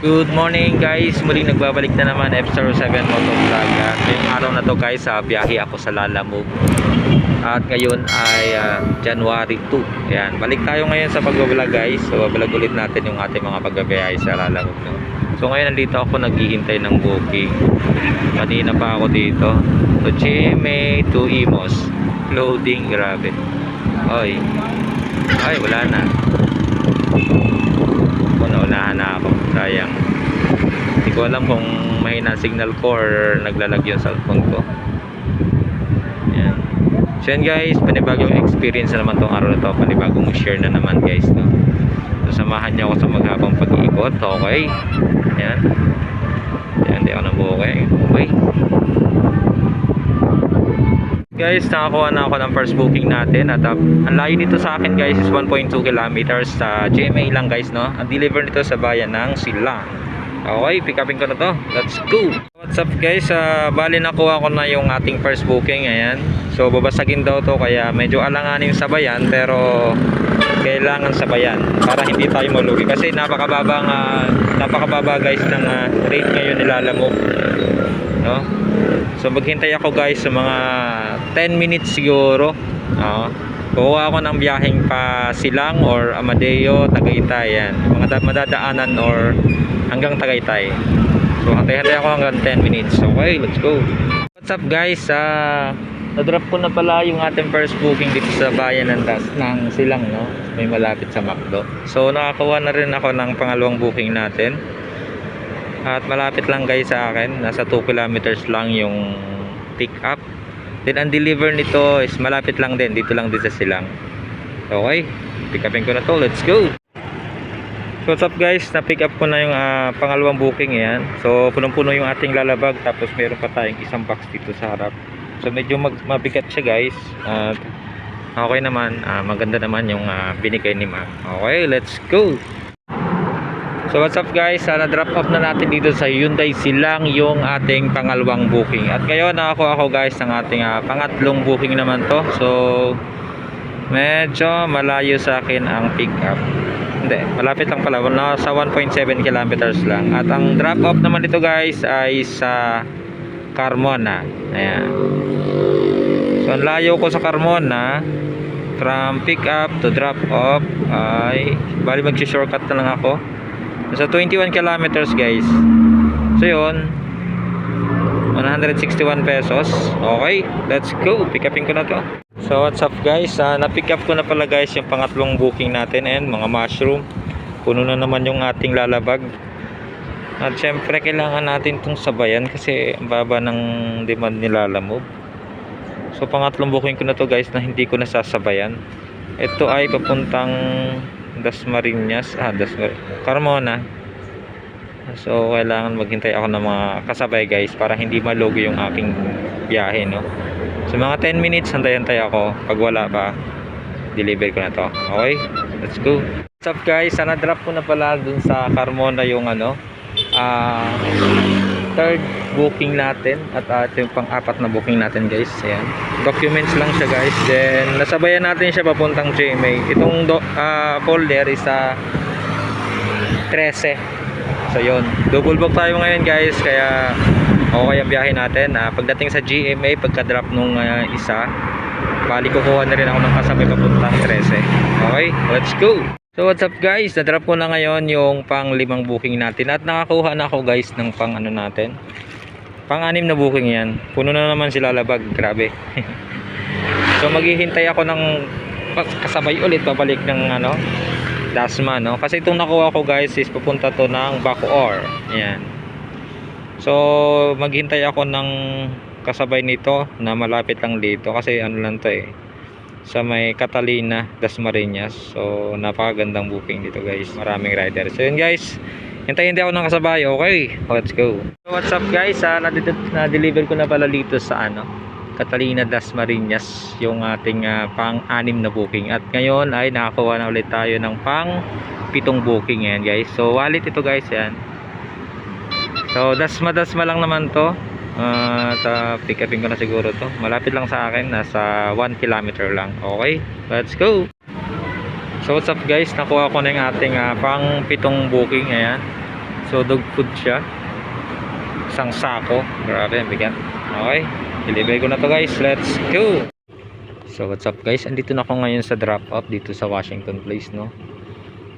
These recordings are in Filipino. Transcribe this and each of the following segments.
Good morning guys, muling nagbabalik na naman F07 Motovlog. At ngayong araw na to guys, sa biyahe ako sa Lalamove At ngayon ay ah, January 2 Ayan, balik tayo ngayon sa pagbablog guys. So bablog ulit natin yung ating mga pagbabiyahe sa Lalamove no? So ngayon nandito ako naghihintay ng booking. Kanina pa ako dito. So GMA to Imos. Loading, grabe. Oy. Ay, wala na Ako, naunahan na ako. Sayang. Hindi ko alam kung mahina signal ko or naglalag yung cellphone ko. Yan. So yan guys, panibagong experience na naman tong araw na to. Panibagong share na naman guys. No? So samahan niyo ako sa maghabang pag-iikot. Okay. Yan. Yan, hindi ako nabuhay. Okay. Guys, nakakuha na ako ng first booking natin at uh, ang layo nito sa akin guys is 1.2 kilometers sa GMA lang guys no. Ang deliver nito sa bayan ng Silang. Okay, pick upin ko na to. Let's go! What's up guys? Uh, bali nakuha ko na yung ating first booking. Ayan. So babasagin daw to kaya medyo alanganin sabayan pero kailangan sabayan para hindi tayo malugi kasi napakababa nga napakababa guys ng uh, rate ngayon nilalamog no So maghintay ako guys sa mga 10 minutes siguro. Oo. Kukuha ako ng biyaheng pa Silang or Amadeo, Tagaytay yan. Mga da- madadaanan or hanggang Tagaytay. So hantay-hantay ako hanggang 10 minutes. Okay, let's go. What's up guys? Ah, na-drop ko na pala yung ating first booking dito sa bayan ng, Tas ng Silang, no? May malapit sa Macdo. So nakakuha na rin ako ng pangalawang booking natin. At malapit lang guys sa akin, nasa 2 kilometers lang yung pick up. Then ang deliver nito is malapit lang din, dito lang din sa Silang. Okay, pick upin ko na to, let's go! So what's up guys, na pick up ko na yung ah, pangalawang booking yan. So punong-puno yung ating lalabag tapos meron pa tayong isang box dito sa harap. So medyo mag mabigat siya guys. At okay naman, ah, maganda naman yung ah, binigay ni ma'am. Okay, let's go! So what's up guys, uh, na-drop off na natin dito sa Hyundai Silang yung ating pangalawang booking. At ngayon nakakuha ako guys ng ating ah, pangatlong booking naman to. So medyo malayo sa akin ang pick up. Hindi, malapit lang pala. Nasa 1.7 kilometers lang. At ang drop off naman dito guys ay sa Carmona. Ayan. So ang layo ko sa Carmona from pick up to drop off ay bali mag-shortcut na lang ako. Nasa 21 kilometers guys. So yun. 161 pesos. Okay, let's go. Pick upin ko na to. So what's up guys? Uh, na-pick up ko na pala guys yung pangatlong booking natin and mga mushroom. Puno na naman yung ating lalabag. At syempre kailangan natin itong sabayan kasi baba ng demand ni Lalamove. So pangatlong booking ko na to guys na hindi ko nasasabayan. Ito ay papuntang Dasmariñas, ah Dasmar Carmona. So kailangan maghintay ako ng mga kasabay guys para hindi malugi yung aking biyahe no. So mga 10 minutes hantay-hantay ako. Pag wala pa, deliver ko na to. Okay? Let's go. What's up guys? Sana drop ko na pala dun sa Carmona yung ano, ah third booking natin. At uh, ito yung pang-apat na booking natin guys. Ayan. Documents lang siya guys. Then nasabayan natin siya papuntang GMA itong do, ah, folder is sa 13 so yun. Double book tayo ngayon guys. Kaya okay ang biyahe natin. Ah, pagdating sa GMA pagka drop nung ah, isa bali kukuha na rin ako ng kasabay papuntang 13 okay? Let's go So what's up guys, na-drop ko na ngayon yung pang limang booking natin. At nakakuha na ako guys ng pang ano natin. Pang anim na booking yan. Puno na naman sila labag, grabe. So maghihintay ako ng kasabay ulit pabalik ng ano Dasma no, kasi itong nakuha ko guys is papunta to ng Bacoor. Yan. So maghintay ako ng kasabay nito na malapit lang dito. Kasi ano lang to eh sa may Catalina, Dasmariñas. So, napakagandang booking dito guys. Maraming riders. So, yun guys. Hintay-hintay ako ng kasabay. Okay, let's go. So, what's up guys? Uh, na-deliver ko na pala dito sa ano, Catalina, Dasmariñas yung ating ah, pang-anim na booking. At ngayon ay nakakuha na ulit tayo ng pang-pitong booking yan guys. So, wallet ito guys yan. So, dasma-dasma lang naman to. Uh, sa pick upin ko na siguro to malapit lang sa akin nasa 1 kilometer lang okay let's go so what's up guys nakuha ko na yung ating ah, pang pitong booking ayan So dog food siya. Isang sako. Grabe, ang bigat. Okay. Deliver ko na to guys. Let's go! So what's up guys? Andito na ako ngayon sa drop off dito sa Washington Place no.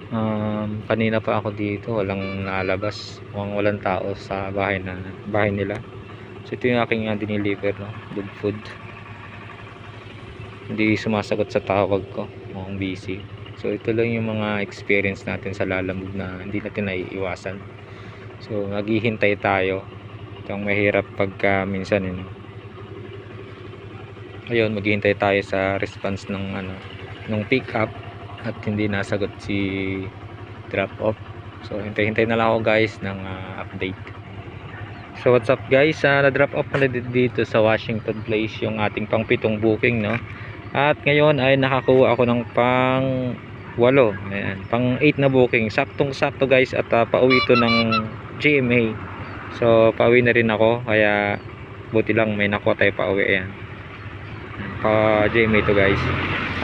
Um, kanina pa ako dito, walang nalabas, mukhang walang tao sa bahay na bahay nila. So ito yung aking uh, diniliver no, dog food. Hindi sumasagot sa tawag ko, mukhang busy. So ito lang yung mga experience natin sa lalamove na hindi natin naiiwasan. So maghihintay tayo. Ito mahirap pagka minsan yun. Ayun, maghihintay tayo sa response ng ano, nung pick up at hindi nasagot si drop off. So hintay-hintay na lang ako guys ng ah, update. So what's up guys, Ah, na-drop off na dito sa Washington Place yung ating pang pitong booking no. At ngayon ay nakakuha ako ng pang walo. Ayan, pang 8 na booking. Saktong-sakto guys at ah, pauwi to ng GMA. So pauwi na rin ako kaya buti lang may nakuha tayo pauwi ayan. Pa GMA to guys.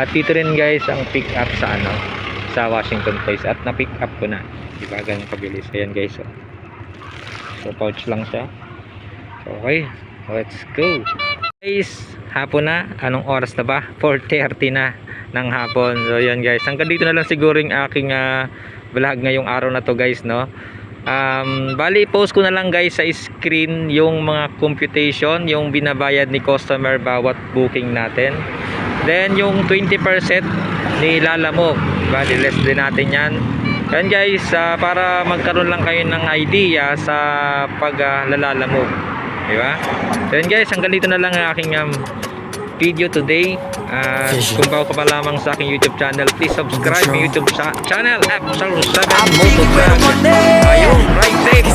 At dito rin guys ang pick up sa ano sa Washington Place at na pick up ko na. Di ba ganun kabilis. Ayan guys. Oh. Pouch lang siya. Okay, let's go. Guys, hapon na. Anong oras na ba? 4.30 na ng hapon. So yan guys. Hanggang dito na lang siguro yung aking ah, vlog ngayong araw na to guys no. Um, bali post ko na lang guys sa screen yung mga computation, yung binabayad ni customer bawat booking natin. Then yung 20% ni Lalamo, bali less din natin yan. Yan guys, uh, para magkaroon lang kayo ng idea sa paglalala uh, mo. Di ba? So yan guys, hanggang dito na lang ang aking um, video today. Uh, kung bago ka pa lamang sa aking YouTube channel, please subscribe my YouTube cha channel at sa 7 Moto Ayun, right safe.